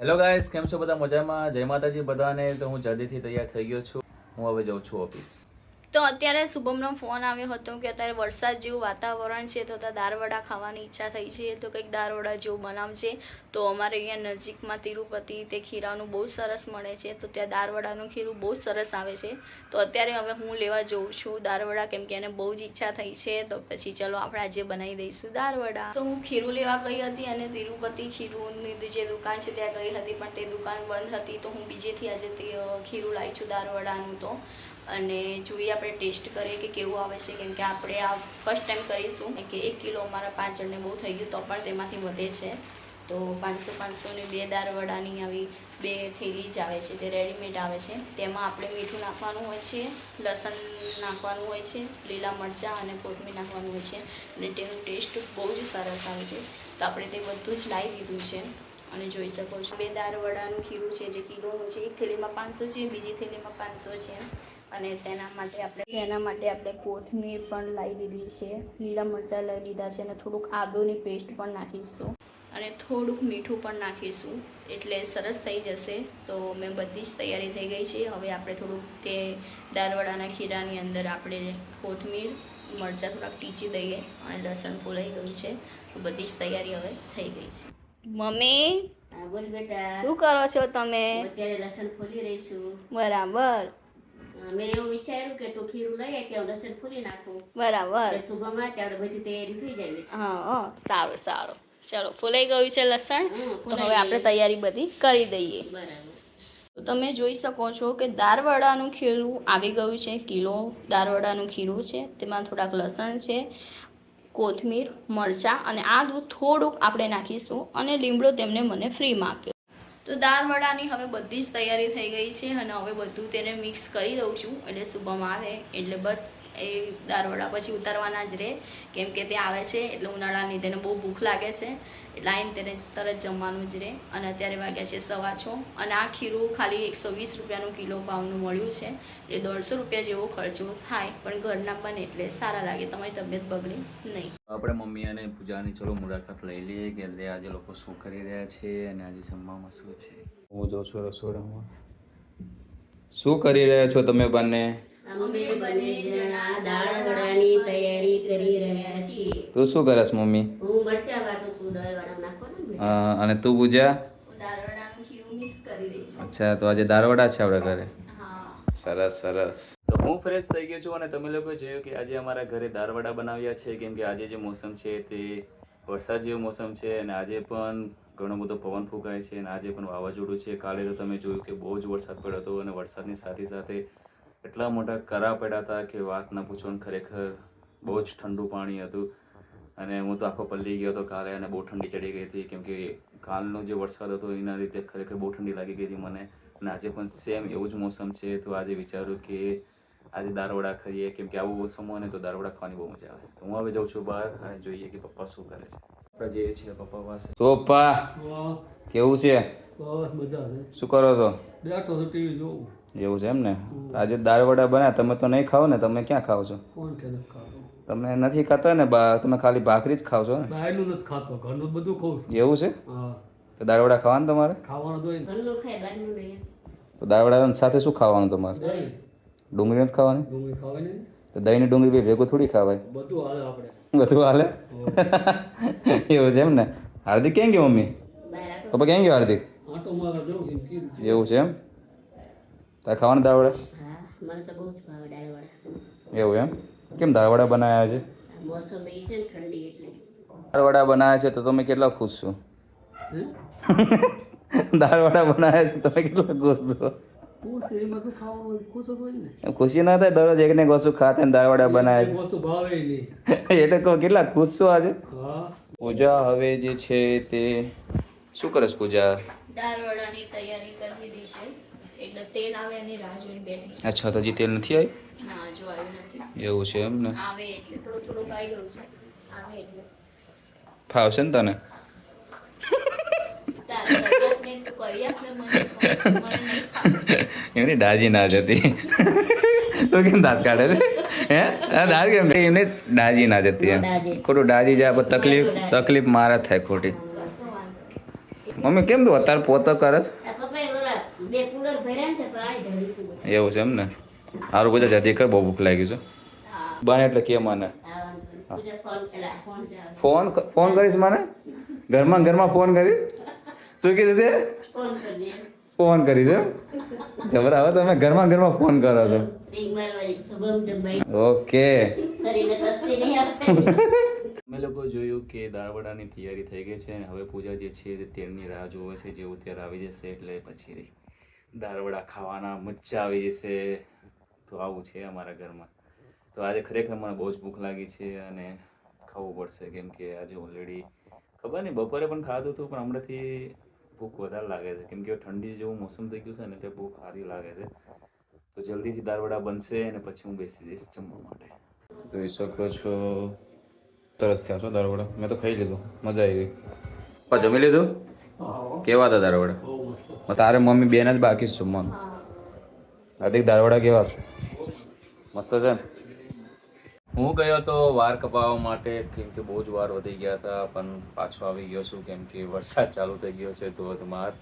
Hello guys કેમ છો બધા? મજામાં? જય માતાજી બધાને. તો હું જલ્દીથી તૈયાર થઈ ગયો છું. હું હવે જાઉં છું ઓફિસ. તો અત્યારે શુભમનો ફોન આવ્યો હતો કે અત્યારે વરસાદ જેવું વાતાવરણ છે તો ત્યાં દાળવડા ખાવાની ઈચ્છા થઈ છે તો કંઈક દારવડા જેવું બનાવજે. તો અમારે અહીંયા નજીકમાં તિરુપતિ તે ખીરાનું બહુ સરસ મળે છે તો ત્યાં દાળવડાનું ખીરું બહુ સરસ આવે છે. તો અત્યારે હવે હું લેવા જઉં છું દાળવડા કેમ કે એને બહુ જ ઈચ્છા થઈ છે તો પછી ચલો આપણે આજે બનાવી દઈશું દાળવડા. તો હું ખીરું લેવા ગઈ હતી અને તિરુપતિ ખીરુંની જે દુકાન છે ત્યાં ગઈ હતી પણ તે દુકાન બંધ હતી તો હું બીજેથી આજે ખીરું લાવી છું દાળવડાનું તો. અને જોઈએ આપણે ટેસ્ટ કરીએ કે કેવું આવે છે, કેમ કે આપણે આ ફર્સ્ટ ટાઈમ કરીશું કે એક કિલો અમારા પાંચ જણને બહુ થઈ ગયું તો પણ તેમાંથી વધે છે. તો પાંચસો પાંચસોની બે દાળ વડાની આવી બે થેલી જ આવે છે, તે રેડીમેડ આવે છે. તેમાં આપણે મીઠું નાખવાનું હોય છે, લસણ નાખવાનું હોય છે, લીલા મરચાં અને કોથમીર નાખવાનું હોય છે અને તેનો ટેસ્ટ બહુ જ સરસ આવે છે. તો આપણે તે બધું જ લાવી દીધું છે અને જોઈ શકો છો. બે દાળ વડાનું ખીરું છે, જે કિલોનું છે, એક થેલીમાં પાંચસો છે, બીજી થેલીમાં પાંચસો છે. અને તેના માટે આપણે તેના માટે આપણે કોથમીર પણ લાવી દીધી છે. લીલા મરચાં લઈ લીધા છે અને થોડુંક આદુની પેસ્ટ પણ નાખીશું. અને થોડુંક મીઠું પણ નાખીશું. એટલે સરસ થઈ જશે. તો મેં બધી જ તૈયારી થઈ ગઈ છે. હવે આપણે થોડુંક તે દાળવડાના ખીરાની અંદર આપણે કોથમીર મરચાં થોડાક ટીચી દઈએ અને લસણ ફૂલાઈ ગયું છે. તો બધી જ તૈયારી હવે થઈ ગઈ છે. મમ્મી બોલ બેટા. શું કરો છો તમે? અત્યારે લસણ ફોલી રહીશું બરાબર. મેં એવું વિચાર્યું કે તું ખીરું લઈ હું લસણ ફોલી નાખું. બરાબર. શુભમાં ત્યારે બધી તૈયારી થઈ જાય હા સારું સારું. ચલો ફૂલાઈ ગયું છે લસણ. તો હવે આપણે તૈયારી બધી કરી દઈએ. બરાબર. તો તમે જોઈ શકો છો કે દાળવડાનું ખીરું આવી ગયું છે કિલો દાળવડાનું ખીરું છે તેમાં થોડાક લસણ છે કોથમીર મરચાં અને આદું થોડુંક આપણે નાખીશું અને લીમડો તેમને મને ફ્રીમાં આપ્યો. તો દાળવડાની હવે બધી જ તૈયારી થઈ ગઈ છે અને હવે બધું તેને મિક્સ કરી દઉં છું. એટલે શુભમ આવે. એટલે બસ એ દાળવડા પછી ઉતારવાના જ રહે કેમ કે તે આવે છે એટલે ઉનાળાની તેને બહુ ભૂખ લાગે છે. એટલે આવીને તેને તરત જમવાનું જ રહે અને અત્યારે વાગ્યા છે સવા છ. અને આ ખીરું ખાલી એકસો વીસ રૂપિયાનું કિલો ભાવનું મળ્યું છે. એટલે દોઢસો રૂપિયા જેવો ખર્ચો થાય પણ ઘરના બને એટલે સારા લાગે તમારી તબિયત બગડે નહીં. આપણે મમ્મી અને પૂજાની ચલો મુલાકાત લઈ લઈએ કે એટલે આજે લોકો શું કરી રહ્યા છે અને આજે જમવામાં શું છે. હું જોઉં છું રસોડામાં. શું કરી રહ્યા છો તમે બંને? અમે બંને જણા દાળ વડાની તૈયારી કરી રહ્યા છીએ. તું શું કરસ મમ્મી? હું મરચા વાટું છું દાળ વડા નાખવાનું ને અને તું પૂજા? હું દાળવડાનું ખીરું મિક્સ કરી રહી છું. અચ્છા તો આજે દાળવડા છે આપણે ઘરે? સરસ સરસ. તો હું ફ્રેશ થઈ ગયો છું અને તમે લોકો જોયું કે આજે અમારા ઘરે દારવાડા બનાવ્યા છે કેમ કે આજે જે મોસમ છે તે વરસાદ જેવો મોસમ છે અને આજે પણ ઘણો બધો પવન ફૂંકાય છે અને આજે પણ વાવાઝોડું છે. કાલે તો તમે જોયું કે બહુ જ વરસાદ પડ્યો હતો અને વરસાદની સાથે સાથે એટલા મોટા કરા પડ્યા હતા કે વાત ના પૂછો ને ખરેખર બહુ જ ઠંડુ પાણી હતું. અને હું તો આખો પલ્લી ગયો હતો કાલે અને બહુ ઠંડી ચડી ગઈ હતી. કેમ કે કાલનો જે વરસાદ હતો એના લીધે ખરેખર બહુ ઠંડી લાગી ગઈ હતી મને. અને આજે પણ સેમ એવું જ મોસમ છે. તો આજે વિચારું કે આજે દારવડા ખાઈએ. કેમ કે આવું મોસમ હોય ને તો દારવડા ખાવાની બહુ મજા આવે. તો હું હવે જાઉં છું બહાર અને જોઈએ કે પપ્પા શું કરે છે. આપણે જઈએ છીએ પપ્પા પાસે. તો પપ્પા કેવું છે? શું કરો છો? બેઠો ટીવી જોઉં એવું છે એમ ને? આજે દાળ વડા બન્યા તમે તો નહીં ખાઓ ને તમે ક્યાં ખાઓ છો? તમે નથી ખાતા ને તમે ખાલી ભાખરી જ ખાઓ છો ને? બહારનું નથી ખાતો ઘરનું બધું ખાવ છું. એવું છે? તો દાળ વડા ખાવાનું તમારે? ખાવાનું તો ને. ઘરનું ખાય બહારનું નહીં. તો દાળવડા સાથે શું ખાવાનું તમારે? દહીં. ડુંગળી નથી ખાવાની? ડુંગળી ખાવાની તો દહીં ને ડુંગળી બે ભેગું થોડી ખાવાય? બધું હાલે આપણે. બધું હાલે? એવું છે એમ ને? હાર્દિક કેમ ગયો મમ્મી? પપ્પા કેમ ગયો હાર્દિક. એવું છે એમ? તારે ખાવાના દાળવડા હા મને તો બહુ જ ભાવે દાળ વડા. એવું એમ? કેમ દાળવડા બનાવ્યા છે? દાળ મોસમ એ છે ને ઠંડી એટલે. દાળવડા બનાવ્યા છે તો તમે કેટલા ખુશ છો? દાળ દાળવડા બનાવ્યા છે તમે કેટલા ખુશ છો? ખુશ ને એમાં શું ખાવાનું હોય? ખુશ જ હોય ને. ખુશી ના થાય દરરોજ એકને ગોસુ ખાતે ને દાળવડા એક બનાવ્યા વસ્તુ ભાવે નહીં. છે એટલે કહો કેટલા ખુશ છો આજે? પૂજા હવે જે છે તે શું કરે છે પૂજા દાળવડાની તૈયારી કરી દીધી છે. એટલે તેલ આવે એની રાહ જોઈને બેઠી અચ્છા તો હજી તેલ નથી આવ્યું? ના જો આવ્યું નથી. એવું છે એમ ને આવે એટલે થોડું થોડું આવી ગયું છે. આવે એટલે. ફાવશે ને તને. એમની દાજી ના જતી. તો કેમ દાંત કાઢે છે? હે? દાંત કેમ? એમને દાજી ના જતી એમ. ખોટું દાજી જાય તકલીફ તકલીફ મારા થાય ખોટી. મમ્મી કેમ તું અત્યારે પોતો કરે છે? એવું છે એમ ને? સારું પૂજા જાતે કર બહુ ભૂખ લાગી છે. બને એટલે કે મને? ફોન ફોન કરીશ મને ઘરમાં ઘરમાં ફોન કરીશ? શું કીધું તે? ફોન કરીશ એમ? જબરા હવે તમે ઘરમાં ઘરમાં ફોન કરો છો. ઓકે. અમે લોકો જોયું કે દાળવડાની તૈયારી થઈ ગઈ છે અને હવે પૂજા જે છે તે તેલની રાહ જોવે છે જેવું ત્યારે આવી જશે એટલે પછી દાળવડા ખાવાના મજા આવી જશે. તો આવું છે અમારા ઘરમાં. તો આજે ખરેખર મને બહુ જ ભૂખ લાગી છે અને ખાવું પડશે. કેમ કે આજે ઓલરેડી ખબર નહીં બપોરે પણ ખાધું હતું પણ હમણાંથી ભૂખ વધારે લાગે છે. કેમ કે ઠંડી જેવું મોસમ થઈ ગયું છે ને એટલે ભૂખ સારી લાગે છે. તો જલ્દીથી દાળવડા બનશે અને પછી હું બેસી જઈશ જમવા માટે. જોઈ શકો છો. સરસ થયા છો દાળવડા? મેં તો ખાઈ લીધું. મજા આવી ગઈ. જમી લીધું? કેવા હતા મસ્ત તારે મમ્મી બેન જ બાકી છું મન હાર્દિક દાળવડા કેવા છે? મસ્ત છે ને હું ગયો તો વાર કપાવવા માટે કેમ કે બહુ જ વાર વધી ગયા હતા પણ પાછો આવી ગયો છું કેમ કે વરસાદ ચાલુ થઈ ગયો છે ધોધમાર.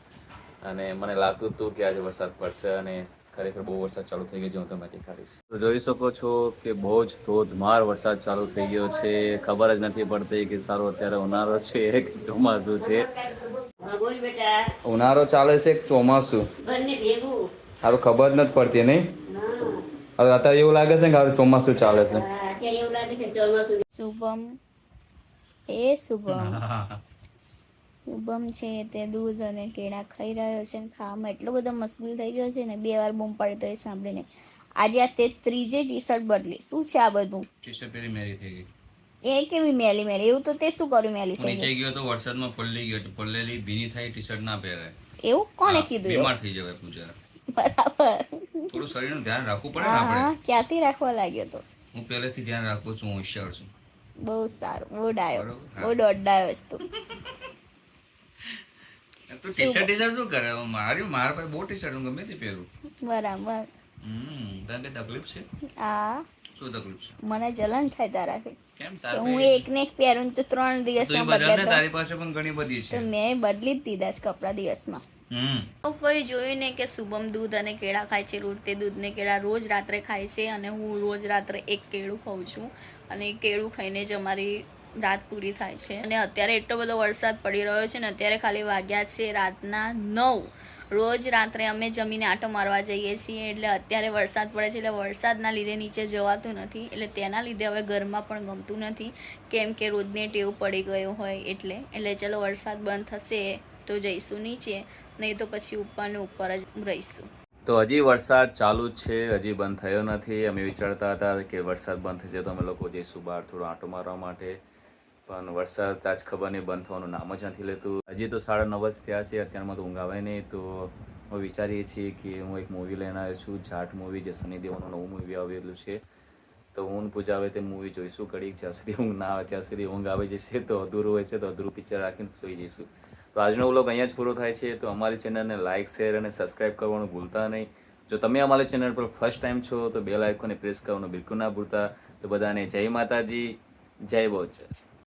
અને મને લાગતું હતું કે આજે વરસાદ પડશે અને ખરેખર બહુ વરસાદ ચાલુ થઈ ગયો છે હું તમને દેખાડીશ તો જોઈ શકો છો કે બહુ જ ધોધમાર વરસાદ ચાલુ થઈ ગયો છે. ખબર જ નથી પડતી કે સારો અત્યારે ઉનાળો છે કે ચોમાસું છે. ઉનાળો ચાલે છે કે ચોમાસું. બંને ભેગું. સારું ખબર જ નથી પડતી નહીં? હવે અત્યારે એવું લાગે છે કે હારું ચોમાસું ચાલે છે. હા, અત્યારે એવું લાગે છે ચોમાસું શુભમ. એ શુભમ. શુભમ છે તે દૂધ અને કેળા ખાઈ રહ્યો છે ને ખાવામાં એટલો બધો મશગુલ થઈ ગયો છે ને બે વાર બૂમ પાડી તો એ સાંભળીને. આજે આ તે ત્રીજે ટી શર્ટ બદલી. શું છે આ બધું? ટી શર્ટ પહેરી મેરી થઈ ગઈ. એ કેવી મેલી મેલી? એવું તો તે શું કર્યું મેલી હું થઈ નીચે ગયો? તો વરસાદમાં પલળી ગયો પલળેલી ભીની થાય ટી શર્ટ ના પહેરાય એવું? કોને કીધું બીમાર થઈ જવાય પૂજા. બરાબર. થોડું શરીરનું ધ્યાન રાખવું પડે ને હા હા આપણે ક્યાંથી રાખવા લાગ્યો તો? હું પહેલેથી ધ્યાન રાખું છું હું હોશિયાર છું. બહુ સારું બહુ ડાયો. બહુ હા. બહુ દોડાયો વસ્તુ તો. ટી શર્ટ ટી શર્ટ શું કરે? મારી મારા પાસે બહુ ટી શર્ટ હું ગમે તે પહેરું. બરાબર. હમ તને તકલીફ છે? આ શું તકલીફ છે? મને જલન થાય તારાથી. કેમ તારે હું એક ને એક પહેરું તો ત્રણ તો દિવસમાં બદલે તો તારી પાસે પણ ઘણી બધી તો છે મેં બદલી જ દીધા છે કપડા દિવસમાં. કોઈ જોયું ને કે શુભમ દૂધ અને કેળા ખાય છે રોજ તે દૂધને કેળા રોજ રાત્રે ખાય છે અને હું રોજ રાત્રે એક કેળું ખાઉં છું અને કેળું ખાઈને જ અમારી રાત પૂરી થાય છે. અને અત્યારે એટલો બધો વરસાદ પડી રહ્યો છે ને અત્યારે ખાલી વાગ્યા છે રાતના નવ. રોજ રાત્રે અમે જમીને આંટો મારવા જઈએ છીએ એટલે અત્યારે વરસાદ પડે છે એટલે વરસાદના લીધે નીચે જવાતું નથી એટલે તેના લીધે હવે ઘરમાં પણ ગમતું નથી. કેમ કે રોજને ટેવ પડી ગયો હોય એટલે એટલે ચલો વરસાદ બંધ થશે તો જઈશું નીચે, નહીં તો પછી ઉપર ને ઉપર જ રહીશું. તો હજી વરસાદ ચાલુ જ છે, હજી બંધ થયો નથી. અમે વિચારતા હતા કે વરસાદ બંધ થશે તો અમે લોકો જઈશું બહાર થોડો આંટો મારવા માટે. પણ વરસાદ આજ ખબર નહીં, બંધ થવાનું નામ જ નથી લેતું. હજી તો સાડા નવ જ થયા છે, અત્યારમાં તો ઊંઘ આવે નહીં. તો હવે વિચારીએ છીએ કે હું એક મૂવી લઈને આવ્યો છું, જાટ મૂવી જે સની દેવોનું નવું મૂવી આવેલું છે. તો હું ને પૂજા આવે તે મૂવી જોઈશું ઘડીક, જ્યાં સુધી ઊંઘ ના આવે, ત્યાં સુધી ઊંઘ આવી જશે, તો અધૂરું હોય છે, તો અધૂરું પિક્ચર રાખીને સૂઈ જઈશું. તો આજનો વ્લોગ અહીંયા જ પૂરો થાય છે. તો અમારી ચેનલને લાઇક શેર અને સબસ્ક્રાઇબ કરવાનું ભૂલતા નહીં. જો તમે અમારી ચેનલ પર ફર્સ્ટ ટાઈમ છો, તો બેલ આઇકોને પ્રેસ કરવાનું બિલકુલ ના ભૂલતા. તો બધાને જય માતાજી, જય બહુચર